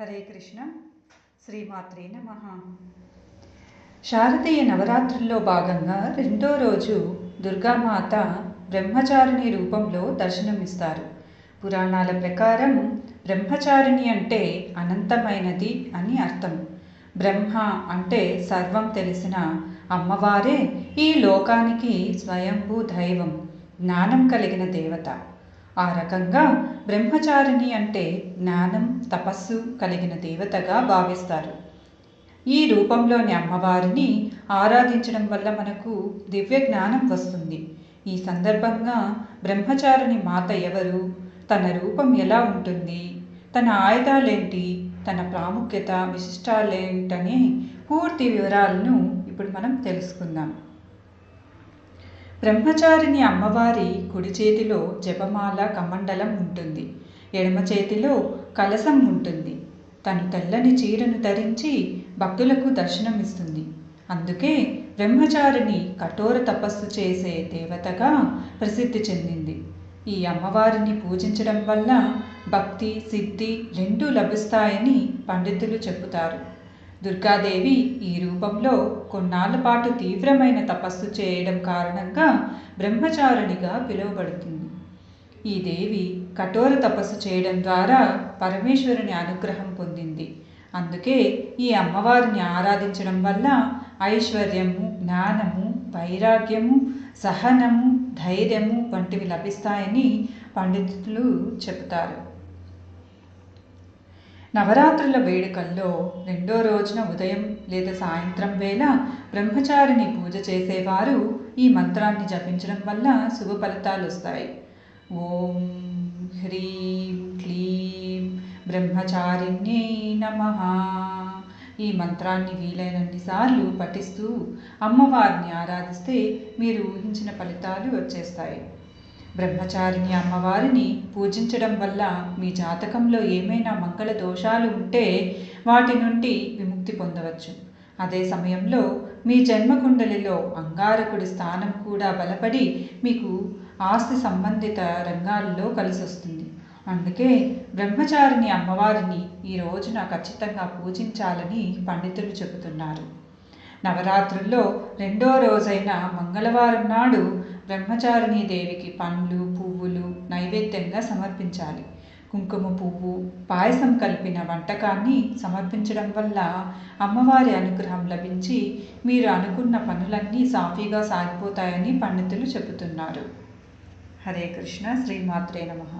హరే కృష్ణ. శ్రీమాత్రే నమ. శారదీయ నవరాత్రుల్లో భాగంగా రెండో రోజు దుర్గామాత బ్రహ్మచారిణి రూపంలో దర్శనమిస్తారు. పురాణాల ప్రకారం బ్రహ్మచారిణి అంటే అనంతమైనది అని అర్థం. బ్రహ్మ అంటే సర్వం తెలిసిన అమ్మవారే ఈ లోకానికి స్వయంభూ దైవం జ్ఞానం కలిగిన దేవత. ఆ రకంగా బ్రహ్మచారిణి అంటే జ్ఞానం తపస్సు కలిగిన దేవతగా భావిస్తారు. ఈ రూపంలోని అమ్మవారిని ఆరాధించడం వల్ల మనకు దివ్య జ్ఞానం వస్తుంది. ఈ సందర్భంగా బ్రహ్మచారిణి మాత ఎవరు తన రూపం ఎలా ఉంటుంది తన ఆయుధాలేంటి తన ప్రాముఖ్యత విశిష్టాలేంటనే పూర్తి వివరాలను ఇప్పుడు మనం తెలుసుకుందాం. బ్రహ్మచారిణి అమ్మవారి కుడి చేతిలో జపమాల కమండలం ఉంటుంది. ఎడమ చేతిలో కలసం ఉంటుంది. తను తెల్లని చీరను ధరించి భక్తులకు దర్శనమిస్తుంది. అందుకే బ్రహ్మచారిని కఠోర తపస్సు చేసే దేవతగా ప్రసిద్ధి చెందింది. ఈ అమ్మవారిని పూజించడం వల్ల భక్తి సిద్ధి రెండూ లభిస్తాయని పండితులు చెబుతారు. దుర్గాదేవి ఈ రూపంలో కొన్నాళ్ళ పాటు తీవ్రమైన తపస్సు చేయడం కారణంగా బ్రహ్మచారిణిగా పిలువబడుతుంది. ఈ దేవి కఠోర తపస్సు చేయడం ద్వారా పరమేశ్వరుని అనుగ్రహం పొందింది. అందుకే ఈ అమ్మవారిని ఆరాధించడం వల్ల ఐశ్వర్యము జ్ఞానము వైరాగ్యము సహనము ధైర్యము వంటివి లభిస్తాయని పండితులు చెబుతారు. నవరాత్రుల వేడుకల్లో రెండో రోజున ఉదయం లేదా సాయంత్రం వేళ బ్రహ్మచారిని పూజ చేసేవారు ఈ మంత్రాన్ని జపించడం వల్ల శుభ ఫలితాలు వస్తాయి. ఓం హ్రీం క్లీం బ్రహ్మచారిణ్యై నమ. ఈ మంత్రాన్ని వీలైనన్ని సార్లు పఠిస్తూ అమ్మవారిని ఆరాధిస్తే మీరు ఊహించిన ఫలితాలు వచ్చేస్తాయి. బ్రహ్మచారిని అమ్మవారిని పూజించడం వల్ల మీ జాతకంలో ఏమైనా మంగళ దోషాలు ఉంటే వాటి నుండి విముక్తి పొందవచ్చు. అదే సమయంలో మీ జన్మకుండలిలో అంగారకుడి స్థానం కూడా బలపడి మీకు ఆస్తి సంబంధిత రంగాల్లో కలిసొస్తుంది. అందుకే బ్రహ్మచారిని అమ్మవారిని ఈ రోజున ఖచ్చితంగా పూజించాలని పండితులు చెబుతున్నారు. నవరాత్రుల్లో రెండో రోజైన మంగళవారం నాడు బ్రహ్మచారిణి దేవికి పండ్లు పువ్వులు నైవేద్యంగా సమర్పించాలి. కుంకుమ పువ్వు పాయసం కలిపిన వంటకాన్ని సమర్పించడం వల్ల అమ్మవారి అనుగ్రహం లభించి మీరు అనుకున్న పనులన్నీ సాఫీగా సాగిపోతాయని పండితులు చెబుతున్నారు. హరే కృష్ణ శ్రీమాత్రే నమః.